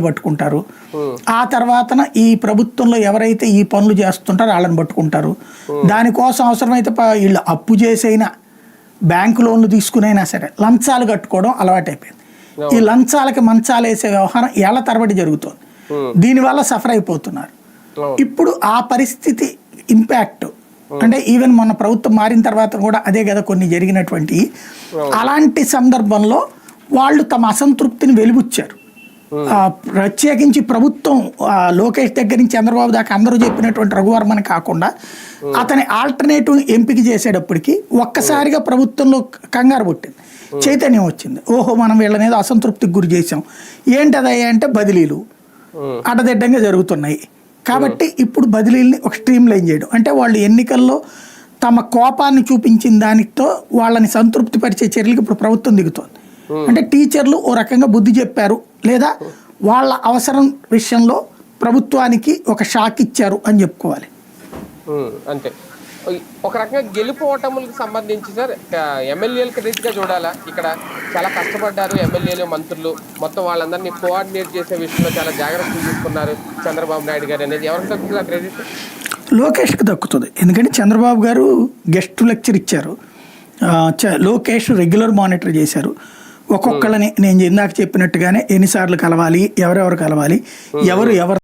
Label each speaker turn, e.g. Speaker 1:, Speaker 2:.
Speaker 1: పట్టుకుంటారు. ఆ తర్వాతన ఈ ప్రభుత్వంలో ఎవరైతే ఈ పనులు చేస్తుంటారో వాళ్ళని పట్టుకుంటారు. దానికోసం అవసరమైతే వీళ్ళు అప్పు చేసైనా బ్యాంకు లోన్లు తీసుకునైనా సరే లంచాలు కట్టుకోవడం అలవాటైపోయింది. ఈ లంచాలకి మంచాలు వేసే వ్యవహారం ఏళ్ళ తరబడి జరుగుతుంది. దీనివల్ల సఫర్ అయిపోతున్నారు. ఇప్పుడు ఆ పరిస్థితి ఇంపాక్ట్. అంటే ఈవెన్ మొన్న ప్రభుత్వం మారిన తర్వాత కూడా అదే కదా కొన్ని జరిగినటువంటి అలాంటి సందర్భంలో వాళ్ళు తమ అసంతృప్తిని వెలుబుచ్చారు. ప్రత్యేకించి ప్రభుత్వం లోకేష్ దగ్గర నుంచి చంద్రబాబు దాకా అందరూ చెప్పినటువంటి రఘువర్మని కాకుండా అతని ఆల్టర్నేటివ్ ఎంపిక చేసేటప్పటికి ఒక్కసారిగా ప్రభుత్వంలో కంగారు పుట్టింది. చైతన్యం వచ్చింది. ఓహో మనం వీళ్ళనేది అసంతృప్తికి గురి చేసాం ఏంటదయ్యా అంటే బదిలీలు. అడ్డదిడ్డంగా జరుగుతున్నాయి. కాబట్టి ఇప్పుడు బదిలీల్ని ఒక స్ట్రీమ్ లైన్ చేయడం. అంటే వాళ్ళు ఎన్నికల్లో తమ కోపాన్ని చూపించిన దానితో వాళ్ళని సంతృప్తి పరిచే చర్యలకు ఇప్పుడు ప్రభుత్వం దిగుతోంది. అంటే టీచర్లు ఓ రకంగా బుద్ధి చెప్పారు. లేదా వాళ్ళ అవసరం విషయంలో ప్రభుత్వానికి ఒక షాక్ ఇచ్చారు అని చెప్పుకోవాలి.
Speaker 2: అంతే. ఒక రకంగా గెలుపు ఓటములకు సంబంధించి సార్ ఎమ్మెల్యేలకు రీతిగా చూడాలా? ఇక్కడ చాలా కష్టపడ్డారు ఎమ్మెల్యేలు మంత్రులు. మొత్తం వాళ్ళందరినీ కోఆర్డినేట్ చేసే విషయంలో చాలా జాగ్రత్తలు తీసుకున్నారు చంద్రబాబు నాయుడు గారు అనేది. ఎవరికి ఆ క్రెడిట్?
Speaker 1: లోకేష్కి దక్కుతుంది. ఎందుకంటే చంద్రబాబు గారు గెస్ట్ లెక్చర్ ఇచ్చారు. లోకేష్ రెగ్యులర్ మానిటర్ చేశారు. ఒక్కొక్కళ్ళని నేను ఇందాక చెప్పినట్టుగానే ఎన్నిసార్లు కలవాలి ఎవరెవరు కలవాలి ఎవరు ఎవరు